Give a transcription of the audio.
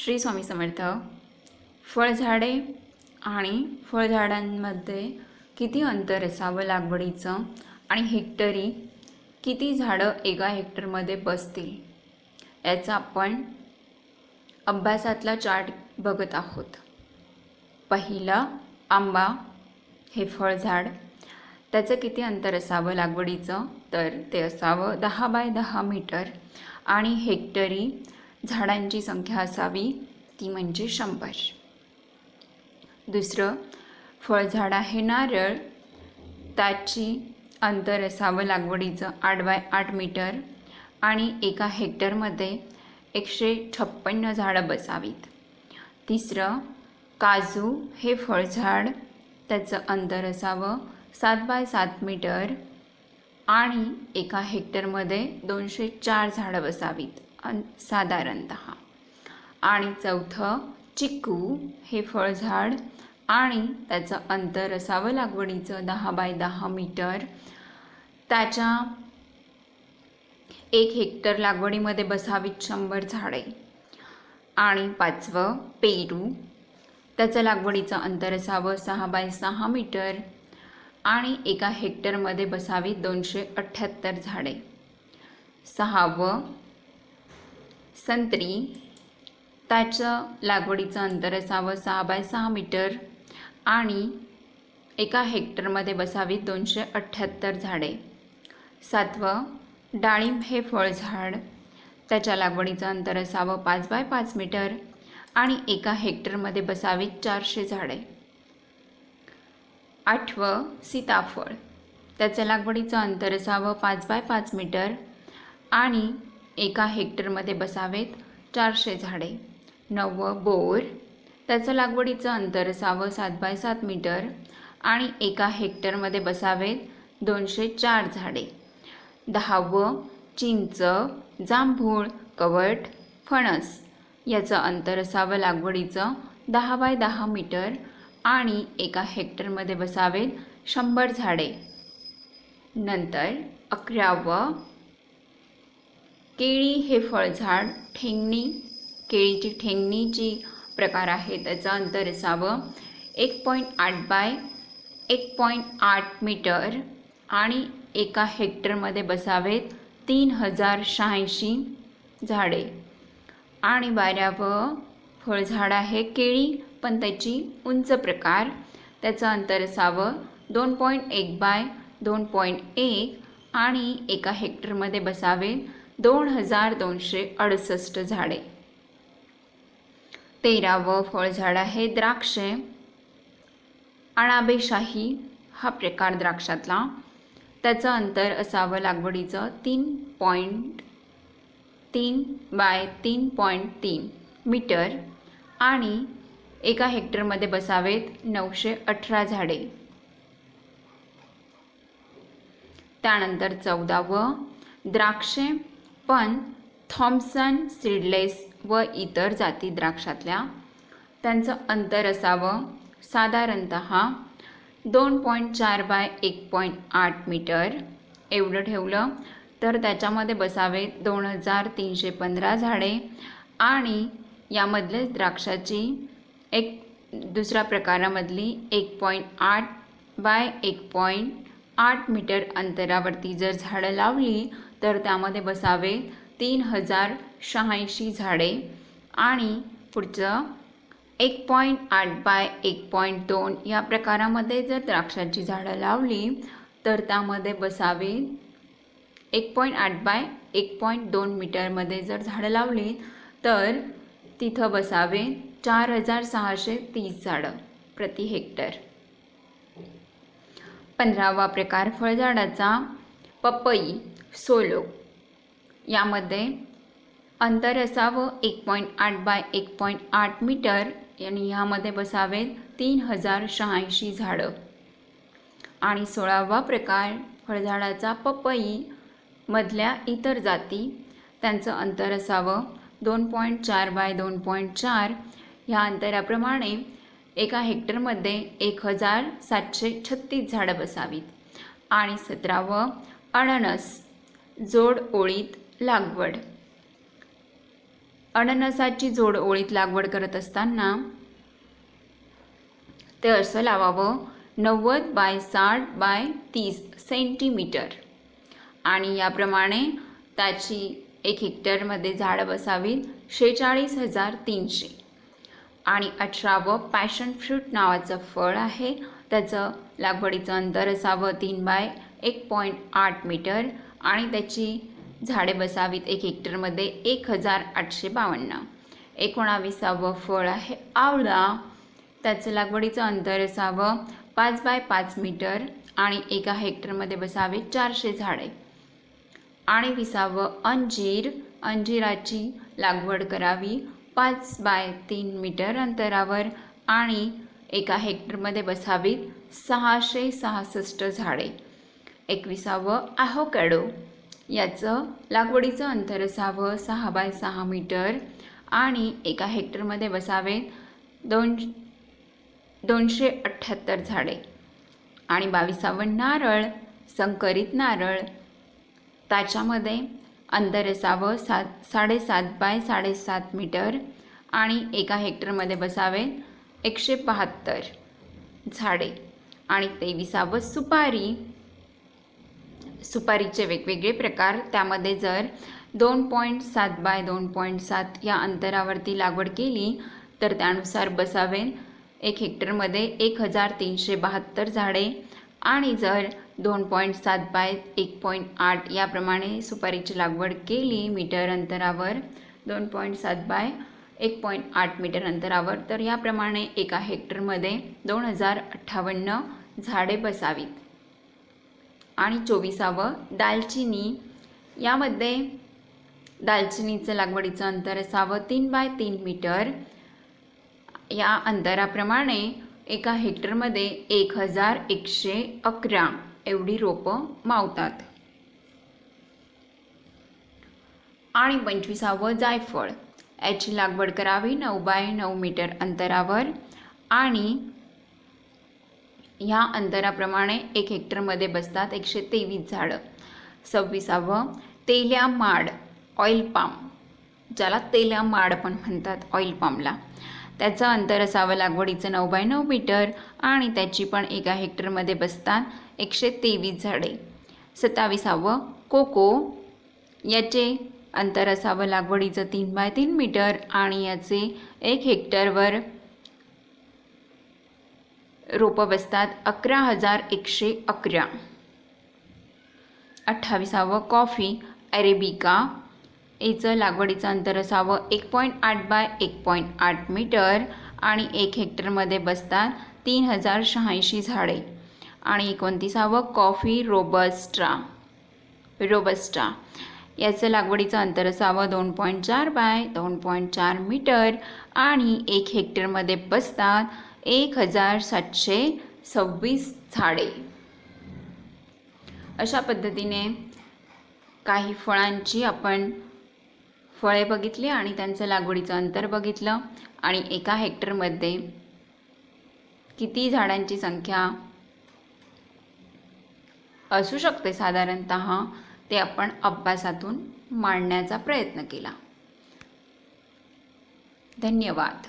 श्री स्वामी समर्थ. फळझाडे आणि फळझाडांमध्ये किती अंतर असावं लागवडीचं आणि हेक्टरी किती झाडं एका हेक्टरमध्ये बसतील याचा आपण अभ्यासातला चार्ट बघत आहोत. पहिलं आंबा हे फळझाड त्याचं किती अंतर असावं लागवडीचं? तर ते असावं दहा बाय दहा मीटर आणि हेक्टरी झाडांची संख्या असावी ती म्हणजे शंभर. दुसरं फळझाड आहे नारळ त्याची अंतर असावं लागवडीचं आठ बाय आठ मीटर आणि एका हेक्टरमध्ये एकशे छप्पन्न झाडं बसावीत. तिसरं काजू हे फळझाड त्याचं अंतर असावं सात बाय सात मीटर आणि एका हेक्टरमध्ये दोनशे चार झाडं बसावीत. साधारणत. आणि चौथं चिकू हे फळझाड आणि त्याचं अंतर असावं लागवडीचं दहा बाय दहा मीटर. त्याच्या एक हेक्टर लागवडीमध्ये बसावीत शंभर झाडे. आणि पाचवं पेरू. त्याचं लागवडीचं अंतर असावं सहा बाय सहा मीटर. आणि एका हेक्टरमध्ये बसावीत दोनशे अठ्ठ्याहत्तर झाडे. सहावं संत्री त्याचं लागवडीचं अंतर असावं सहा बाय सहा मीटर आणि एका हेक्टरमध्ये बसावी दोनशे अठ्ठ्याहत्तर झाडे. सातवं डाळिंब हे फळझाड. त्याच्या लागवडीचं अंतर असावं पाच बाय पाच मीटर आणि एका हेक्टरमध्ये बसावीत चारशे झाडे. आठवं सीताफळ. त्याचं लागवडीचं अंतर असावं पाच बाय पाच मीटर आणि एका हेक्टरमध्ये बसावेत चारशे झाडे नववं बोर त्याचं लागवडीचं अंतर असावं सात बाय सात मीटर आणि एका हेक्टरमध्ये बसावेत दोनशे चार झाडे. दहावं चिंच जांभूळ कवट फणस याचं अंतर असावं लागवडीचं दहा बाय दहा मीटर आणि एका हेक्टरमध्ये बसावेत शंभर झाडे. नंतर अकरावं केळी हे फळझाड ठेंगणी केळीची ठेंगणीची प्रकार आहे त्याचं अंतर असावं. एक पॉईंट आठ बाय एक पॉईंट आठ मीटर आणि एका हेक्टरमध्ये बसावेत तीन हजार शहाऐंशी झाडे. आणि बारावं फळझाड आहे केळी पण त्याची उंच प्रकार. त्याचं अंतर असावं दोन पॉईंट एक बाय दोन पॉईंट एक आणि एका हेक्टरमध्ये बसावे दोन हजार दोनशे अडुसष्ट झाडे. तेरावं फळझाड आहे द्राक्षे. अणाबेशाही हा प्रकार द्राक्षातला. त्याचं अंतर असावं लागवडीचं तीन पॉईंट तीन बाय तीन पॉईंट तीन मीटर आणि एका हेक्टरमध्ये बसावेत नऊशे अठरा झाडे. त्यानंतर चौदावं द्राक्षे पण थॉम्सन सीडलेस व इतर जाती द्राक्षातल्या त्यांचं अंतर असावं. साधारणत दोन पॉईंट चार बाय एक पॉईंट आठ मीटर एवढं ठेवलं तर त्याच्यामध्ये बसावे दोन हजार तीनशे पंधरा झाडे आणि यामधलेच द्राक्षाची एक दुसऱ्या प्रकारामधली एक पॉईंट आठ बाय एक पॉईंट आठ मीटर अंतरावरती जर झाडं लावली तर त्यामध्ये बसावे तीन हजार शहाऐंशी झाडे. आणि पुढचं एक पॉईंट आठ बाय एक पॉईंट दोन या प्रकारामध्ये जर द्राक्षाची झाडं लावली तर त्यामध्ये बसावे एक पॉईंट आठ बाय एक पॉईंट दोन मीटरमध्ये जर झाडं लावली तर तिथं बसावे चार हजार सहाशे तीस झाडं प्रति हेक्टर. पंधरावा प्रकार फळझाडाचा. पपई सोलो. यामध्ये अंतर असावं एक पॉईंट आठ बाय एक पॉईंट आठ मीटर आणि ह्यामध्ये बसावेत तीन हजार शहाऐंशी झाडं. आणि सोळावा प्रकार फळझाडाचा पपई मधल्या इतर जाती त्यांचं अंतर असावं दोन पॉईंट चार बाय दोन पॉईंट चार. ह्या अंतराप्रमाणे एका हेक्टरमध्ये एक हजार सातशे छत्तीस झाडं बसावीत. आणि सतरावं अननस जोड ओळीत लागवड. अननसाची जोड ओळीत लागवड करत असताना ते असं लावावं नव्वद बाय साठ बाय तीस सेंटीमीटर. आणि याप्रमाणे त्याची एक हेक्टरमध्ये झाडं बसावीत शेहेचाळीस हजार तीनशे. आणि अठरावं पॅशन फ्रूट नावाचं फळ आहे त्याचं लागवडीचं अंतर असावं तीन बाय एक पॉईंट आठ मीटर आणि त्याची झाडे बसावीत एक हेक्टरमध्ये एक हजार आठशे बावन्न. एकोणावीसावं फळ आहे आवळा. त्याचं लागवडीचं अंतर असावं पाच बाय पाच मीटर आणि एका हेक्टरमध्ये बसावे चारशे झाडे. आणि विसावं अंजीर. अंजिराची लागवड करावी पाच बाय तीन मीटर अंतरावर आणि एका हेक्टरमध्ये बसावीत सहाशे सहासष्ट झाडे. एकविसावं आहोकॅडो. याचं लागवडीचं अंतर असावं सहा बाय सहा मीटर आणि एका हेक्टरमध्ये बसावे दोन दोनशे अठ्ठ्याहत्तर झाडे. आणि बावीसावं नारळ संकरित नारळ. त्याच्यामध्ये अंतर असावं सात साडेसात बाय साडेसात मीटर आणि एका हेक्टरमध्ये बसावे एकशे बहात्तर झाडे. आणि तेविसावं सुपारी सुपारीचे वेगवेगळे प्रकार. त्यामध्ये जर दोन पॉईंट सात बाय दोन पॉईंट सात या अंतरावरती लागवड केली तर त्यानुसार बसावे. एक हेक्टरमध्ये एक हजार तीनशे बहात्तर झाडे. आणि जर दोन पॉईंट सात बाय एक पॉईंट आठ याप्रमाणे सुपारीची लागवड केली मीटर अंतरावर दोन पॉईंट सात बाय एक पॉईंट आठ मीटर अंतरावर तर याप्रमाणे एका हेक्टरमध्ये दोन हजार अठ्ठावन्न झाडे बसावीत. आणि चोवीसावं दालचिनी. यामध्ये दालचिनीचं लागवडीचं अंतर असावं तीन बाय तीन मीटर. या अंतराप्रमाणे एका हेक्टरमध्ये एक हजार एकशे अकरा एवढी रोपं मावतात. आणि पंचवीसावं जायफळ. याची लागवड करावी नऊ बाय नऊ मीटर अंतरावर आणि ह्या अंतराप्रमाणे एक हेक्टरमध्ये बसतात एकशे तेवीस झाडं. सव्वीसावं तेल्या माड ऑइल पाम ज्याला तेल्या माड पण म्हणतात ऑइल पामला त्याचं अंतर असावं लागवडीचं नऊ बाय नऊ मीटर आणि त्याची पण एका हेक्टरमध्ये बसतात एकशे तेवीस झाडे. सत्तावीसावं कोको याचे अंतर असावं लागवडीचं तीन बाय तीन मीटर आणि याचे एक हेक्टरवर रोपं बसतात अकरा हजार एकशे अकरा. अठ्ठावीसावं कॉफी अरेबिका. याचं लागवडीचं अंतर असावं एक पॉईंट आठ बाय एक पॉईंट आठ मीटर आणि एक हेक्टरमध्ये बसतात तीन हजार शहाऐंशी झाडे. आणि एकोणतीसावं कॉफी रोबस्ट्रा रोबस्टा. याचं लागवडीचं अंतर असावं. दोन पॉईंट चार बाय दोन पॉईंट चार मीटर. आणि एक हेक्टरमध्ये बसतात एक हजार सातशे सव्वीस झाडे. अशा पद्धतीने काही फळांची आपण फळे बघितली आणि त्यांचं लागवडीचं अंतर बघितलं. आणि एका हेक्टरमध्ये किती झाडांची संख्या असू शकते साधारणत ते आपण अभ्यासातून मांडण्याचा प्रयत्न केला. धन्यवाद.